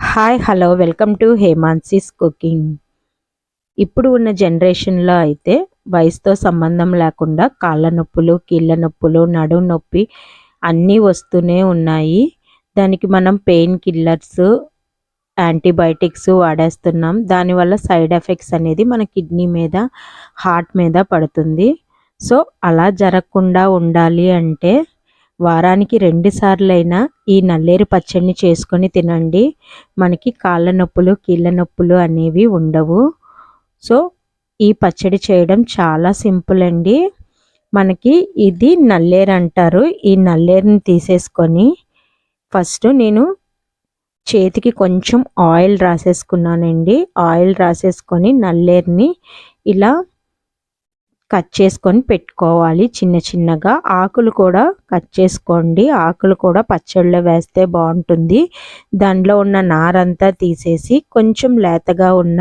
Hi hello welcome to Hemansi's cooking ఇప్పుడు ఉన్న జనరేషన్లో అయితే వయసుతో సంబంధం లేకుండా కాళ్ళ నొప్పులు కీళ్ళ నొప్పులు నడుము నొప్పి అన్నీ వస్తూనే ఉన్నాయి. దానికి మనం పెయిన్ కిల్లర్స్ యాంటీబయాటిక్స్ వాడేస్తున్నాం. దానివల్ల సైడ్ ఎఫెక్ట్స్ అనేది మన కిడ్నీ మీద హార్ట్ మీద పడుతుంది. సో అలా జరగకుండా ఉండాలి అంటే వారానికి రెండుసార్లైనా ఈ నల్లేరు పచ్చడిని చేసుకొని తినండి. మనకి కాళ్ళ నొప్పులు కీళ్ళ నొప్పులు అనేవి ఉండవు. సో ఈ పచ్చడి చేయడం చాలా సింపుల్ అండి. మనకి ఇది నల్లేరు అంటారు. ఈ నల్లేరుని తీసేసుకొని ఫస్ట్ నేను చేతికి కొంచెం ఆయిల్ రాసేసుకున్నానండి. ఆయిల్ రాసేసుకొని నల్లేరుని ఇలా కట్ చేసుకొని పెట్టుకోవాలి చిన్న చిన్నగా. ఆకులు కూడా కట్ చేసుకోండి. ఆకులు కూడా పచ్చళ్ళలో వేస్తే బాగుంటుంది. దానిలో ఉన్న నారంతా తీసేసి కొంచెం లేతగా ఉన్న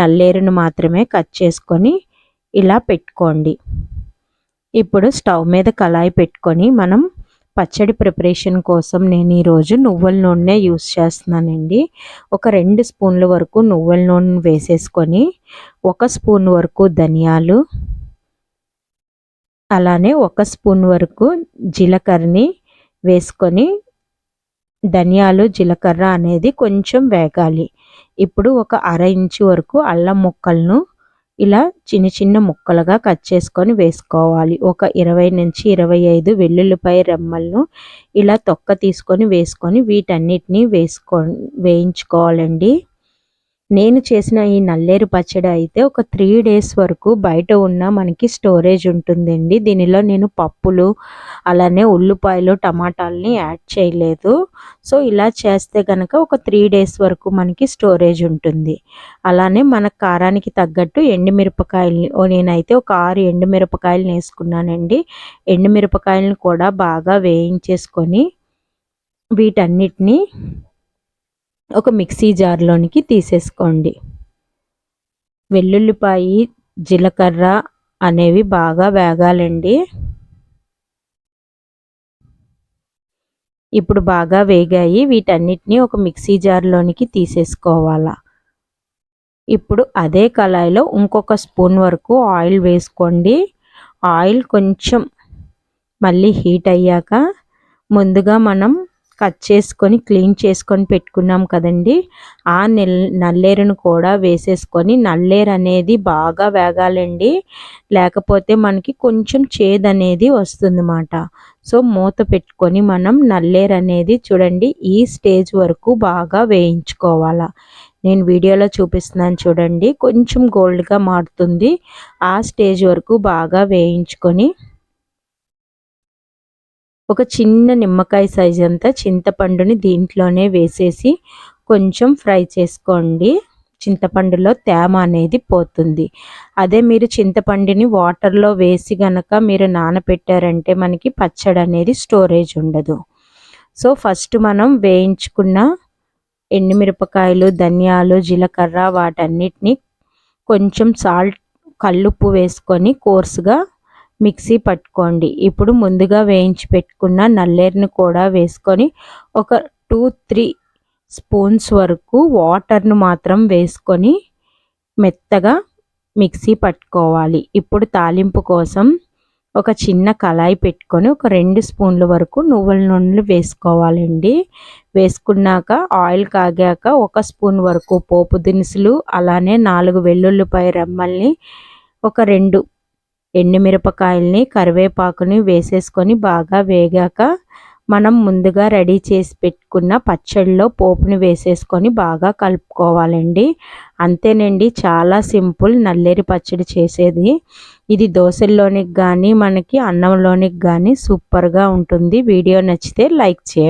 నల్లేరును మాత్రమే కట్ చేసుకొని ఇలా పెట్టుకోండి. ఇప్పుడు స్టవ్ మీద కళాయి పెట్టుకొని మనం పచ్చడి ప్రిపరేషన్ కోసం నేను ఈరోజు నువ్వుల నూనె యూస్ చేస్తున్నానండి. ఒక రెండు స్పూన్ల వరకు నువ్వుల నూనె వేసేసుకొని ఒక స్పూన్ వరకు ధనియాలు అలానే ఒక స్పూన్ వరకు జీలకర్రని వేసుకొని ధనియాలు జీలకర్ర అనేది కొంచెం వేగాలి. ఇప్పుడు ఒక అర ఇంచు వరకు అల్లం ముక్కలను ఇలా చిన్న చిన్న ముక్కలుగా కట్ చేసుకొని వేసుకోవాలి. ఒక ఇరవై నుంచి ఇరవై ఐదు వెల్లుల్లిపాయ రెమ్మలను ఇలా తొక్క తీసుకొని వేసుకొని వీటన్నిటిని వేసుకో వేయించుకోవాలండి. నేను చేసిన ఈ నల్లేరు పచ్చడి అయితే ఒక త్రీ డేస్ వరకు బయట ఉన్న మనకి స్టోరేజ్ ఉంటుందండి. దీనిలో నేను పప్పులు అలానే ఉల్లిపాయలు టమాటాలని యాడ్ చేయలేదు. సో ఇలా చేస్తే కనుక ఒక త్రీ డేస్ వరకు మనకి స్టోరేజ్ ఉంటుంది. అలానే మన కారానికి తగ్గట్టు ఎండుమిరపకాయలని నేనైతే ఒక ఆరు ఎండుమిరపకాయలు వేసుకున్నానండి. ఎండుమిరపకాయలను కూడా బాగా వేయించేసుకొని వీటన్నిటిని ఒక మిక్సీ జార్లోనికి తీసేసుకోండి. వెల్లుల్లిపాయి జీలకర్ర అనేవి బాగా వేగాలండి. ఇప్పుడు బాగా వేగాయి వీటన్నిటిని ఒక మిక్సీ జార్లోనికి తీసేసుకోవాలా. ఇప్పుడు అదే కళాయిలో ఇంకొక స్పూన్ వరకు ఆయిల్ వేసుకోండి. ఆయిల్ కొంచెం మళ్ళీ హీట్ అయ్యాక ముందుగా మనం కట్ చేసుకొని క్లీన్ చేసుకొని పెట్టుకున్నాం కదండి. ఆ నెల్ నల్లేరును కూడా వేసేసుకొని నల్లేరు అనేది బాగా వేగాలండి. లేకపోతే మనకి కొంచెం చేదు అనేది వస్తుందన్నమాట. సో మూత పెట్టుకొని మనం నల్లేరు అనేది చూడండి ఈ స్టేజ్ వరకు బాగా వేయించుకోవాలా. నేను వీడియోలో చూపిస్తున్నాను చూడండి కొంచెం గోల్డ్గా మారుతుంది. ఆ స్టేజ్ వరకు బాగా వేయించుకొని ఒక చిన్న నిమ్మకాయ సైజ్ అంతా చింతపండుని దీంట్లోనే వేసేసి కొంచెం ఫ్రై చేసుకోండి. చింతపండులో తేమ అనేది పోతుంది. అదే మీరు చింతపండుని వాటర్లో వేసి గనక మీరు నానబెట్టారంటే మనకి పచ్చడి అనేది స్టోరేజ్ ఉండదు. సో ఫస్ట్ మనం వేయించుకున్న ఎండుమిరపకాయలు ధనియాలు జీలకర్ర వాటన్నిటిని కొంచెం సాల్ట్ కల్లుప్పు వేసుకొని కోర్సుగా మిక్సీ పట్టుకోండి. ఇప్పుడు ముందుగా వేయించి పెట్టుకున్న నల్లేరుని కూడా వేసుకొని ఒక టూ త్రీ స్పూన్స్ వరకు వాటర్ను మాత్రం వేసుకొని మెత్తగా మిక్సీ పట్టుకోవాలి. ఇప్పుడు తాలింపు కోసం ఒక చిన్న కళాయి పెట్టుకొని ఒక రెండు స్పూన్ల వరకు నువ్వుల నూనెలు వేసుకోవాలండి. వేసుకున్నాక ఆయిల్ కాగాక ఒక స్పూన్ వరకు పోపు దినుసులు అలానే నాలుగు వెల్లుల్లిపాయ రెమ్మల్ని ఒక రెండు ఎండుమిరపకాయల్ని కరివేపాకుని వేసేసుకొని బాగా వేగాక మనం ముందుగా రెడీ చేసి పెట్టుకున్న పచ్చడిలో పోపుని వేసేసుకొని బాగా కలుపుకోవాలండి. అంతేనండి చాలా సింపుల్ నల్లేరి పచ్చడి చేసేది. ఇది దోశల్లోనికి కానీ మనకి అన్నంలోనికి కానీ సూపర్గా ఉంటుంది. వీడియో నచ్చితే లైక్ చేయండి.